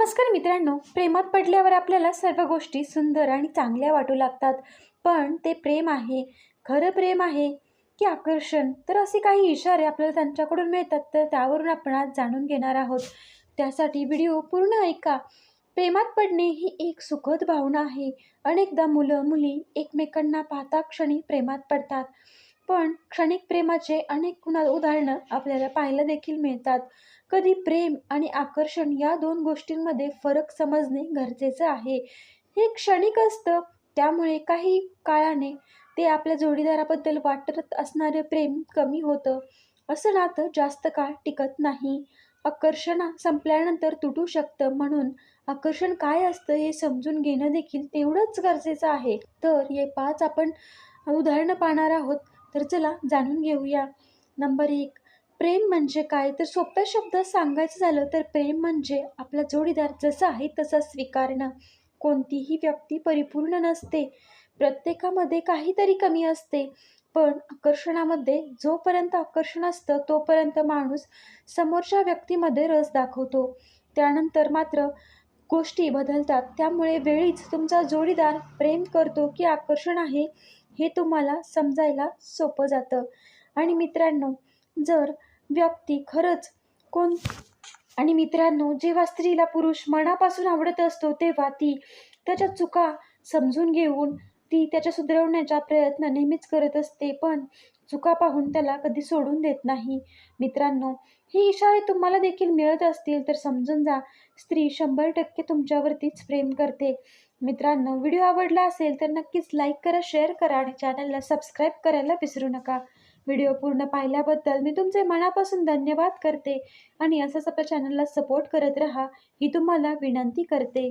नमस्कार मित्रांनो. प्रेमात पडल्यावर आपल्याला सर्व गोष्टी सुंदर आणि चांगल्या वाटू लागतात. पण ते प्रेम आहे खरं प्रेम आहे की आकर्षण? तर असे काही इशारे आपल्याला त्यांच्याकडून मिळतात तर त्यावरून आपण आज जाणून घेणार आहोत. त्यासाठी व्हिडिओ पूर्ण ऐका. प्रेमात पडणे ही एक सुखद भावना आहे. अनेकदा मुलं मुली एकमेकांना पाहता क्षणी प्रेमात पडतात. पण क्षणिक प्रेमाचे अनेक उना उदाहरणं आपल्याला पाहायला देखील मिळतात. कधी प्रेम आणि आकर्षण या दोन गोष्टींमध्ये फरक समजणे गरजेचं आहे. हे क्षणिक असतं त्यामुळे काही काळाने ते आपल्या जोडीदाराबद्दल वाटत असणारे प्रेम कमी होतं. असं नातं जास्त काळ टिकत नाही. आकर्षण संपल्यानंतर तुटू शकतं म्हणून आकर्षण काय असतं हे समजून घेणं देखील तेवढंच गरजेचं आहे. तर हे पाच आपण उदाहरणं पाहणार आहोत. तर चला जाणून घेऊया. नंबर एक प्रेम म्हणजे काय? तर सोप्या शब्दात सांगायचं झालं तर प्रेम म्हणजे आपला जोडीदार जसा आहे तसा स्वीकारणं कोणतीही व्यक्ती परिपूर्ण नसते. प्रत्येकामध्ये काहीतरी कमी असते. पण आकर्षणामध्ये जोपर्यंत आकर्षण असतं तोपर्यंत माणूस समोरच्या व्यक्तीमध्ये रस दाखवतो. त्यानंतर मात्र गोष्टी बदलतात. त्यामुळे वेळीच तुमचा जोडीदार प्रेम करतो की आकर्षण आहे हे तुम्हाला समजायला सोपं जातं. आणि मित्रांनो जर व्यक्ती खरंच कोण आणि मित्रांनो जेव्हा स्त्रीला पुरुष मनापासून आवडत असतो तेव्हा ती त्याच्या चुका समजून घेऊन ती त्याच्या सुधारवण्याचा प्रयत्न नेहमीच करत असते. पण चुका पाहून त्याला कधी सोडून देत नाही. मित्रांनो हे इशारे तुम्हाला देखील मिळत असतील तर समजून जा. स्त्री शंभर टक्के तुमच्यावरतीच प्रेम करते. मित्रांनो व्हिडिओ आवडला असेल तर नक्कीच लाईक करा शेअर करा आणि चॅनलला सबस्क्राईब करायला विसरू नका. व्हिडिओ पूर्ण पाहिल्याबद्दल मी तुमचे मनापासून धन्यवाद करते आणि असंच आपल्या चॅनलला सपोर्ट करत राहा ही तुम्हाला विनंती करते.